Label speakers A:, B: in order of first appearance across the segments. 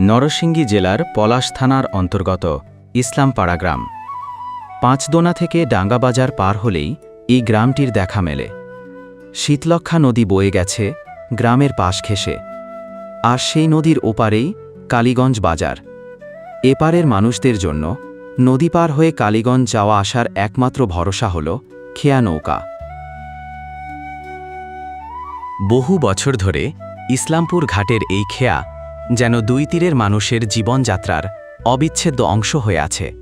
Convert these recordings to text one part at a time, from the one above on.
A: নরসিংদী জেলার পলাশ থানার অন্তর্গত ইসলামপাড়া গ্রাম। পাঁচদোনা থেকে ডাঙ্গাবাজার পার হলেই এই গ্রামটির দেখা মেলে। শীতলক্ষা নদী বয়ে গেছে গ্রামের পাশ ঘেঁষে। আর সেই নদীর ওপারেই কালীগঞ্জ বাজার। এপারের মানুষদের জন্য নদী পার হয়ে কালীগঞ্জ যাওয়া আসার একমাত্র ভরসা হল খেয়া নৌকা। বহু বছর ধরে ইসলামপুর ঘাটের এই খেয়া যেন দুই তীরের মানুষের জীবনযাত্রার অবিচ্ছেদ্য অংশ হয়ে আছে।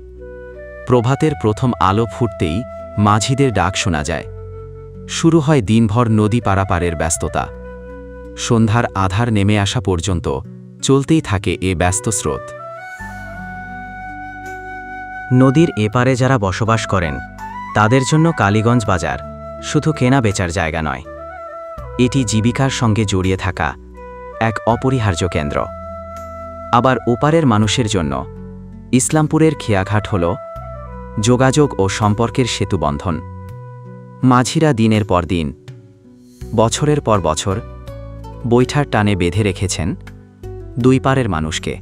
A: প্রভাতের প্রথম আলো ফুটতেই মাঝিদের ডাক শোনা যায়। শুরু হয় দিনভর নদী পারাপারের ব্যস্ততা। সন্ধ্যার আধার নেমে আসা পর্যন্ত চলতেই থাকে এ ব্যস্ত স্রোত। নদীর এপারে যারা বসবাস করেন, তাদের জন্য কালীগঞ্জ বাজার শুধু কেনা বেচার জায়গা নয়। এটি জীবিকার সঙ্গে জড়িয়ে থাকা এক অপরিহার্য কেন্দ্র। আবার ওপারের মানুষের জন্য ইসলামপুরের খেয়াঘাট হল যোগাযোগ ও সম্পর্কের সেতুবন্ধন মাঝিরা দিনের পর দিন, বছরের পর বছর বৈঠার টানে বেঁধে রেখেছেন দুই পারের মানুষকে।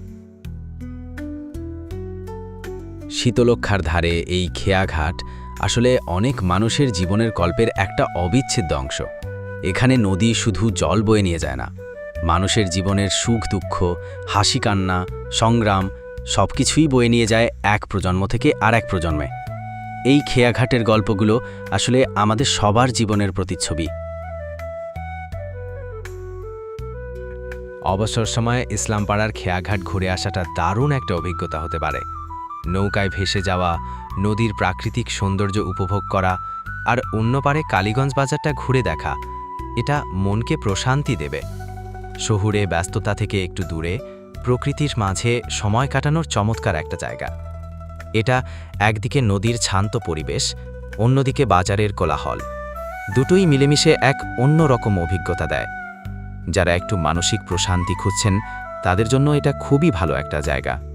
B: শীতলক্ষার ধারে এই খেয়াঘাট আসলে অনেক মানুষের জীবনের গল্পের একটা অবিচ্ছেদ্য অংশ। এখানে নদী শুধু জল বয়ে নিয়ে যায় না মানুষের জীবনের সুখ, দুঃখ, হাসি, কান্না, সংগ্রাম সব কিছুই বয়ে নিয়ে যায় এক প্রজন্ম থেকে আর এক প্রজন্মে। এই খেয়াঘাটের গল্পগুলো আসলে আমাদের সবার জীবনের প্রতিচ্ছবি। অবসর সময়ে ইসলামপাড়ার খেয়াঘাট ঘুরে আসাটা দারুণ একটা অভিজ্ঞতা হতে পারে। নৌকায় ভেসে যাওয়া, নদীর প্রাকৃতিক সৌন্দর্য উপভোগ করা আর অন্য পারে কালীগঞ্জ বাজারটা ঘুরে দেখা, এটা মনকে প্রশান্তি দেবে। শহুরে ব্যস্ততা থেকে একটু দূরে, প্রকৃতির মাঝে সময় কাটানোর চমৎকার একটা জায়গা। এটা একদিকে নদীর ছান্ত পরিবেশ, অন্যদিকে বাজারের কোলাহল। দুটোই মিলেমিশে এক অন্যরকম অভিজ্ঞতা দেয়। যারা একটু মানসিক প্রশান্তি খুঁজছেন, তাদের জন্য এটা খুবই ভালো একটা জায়গা।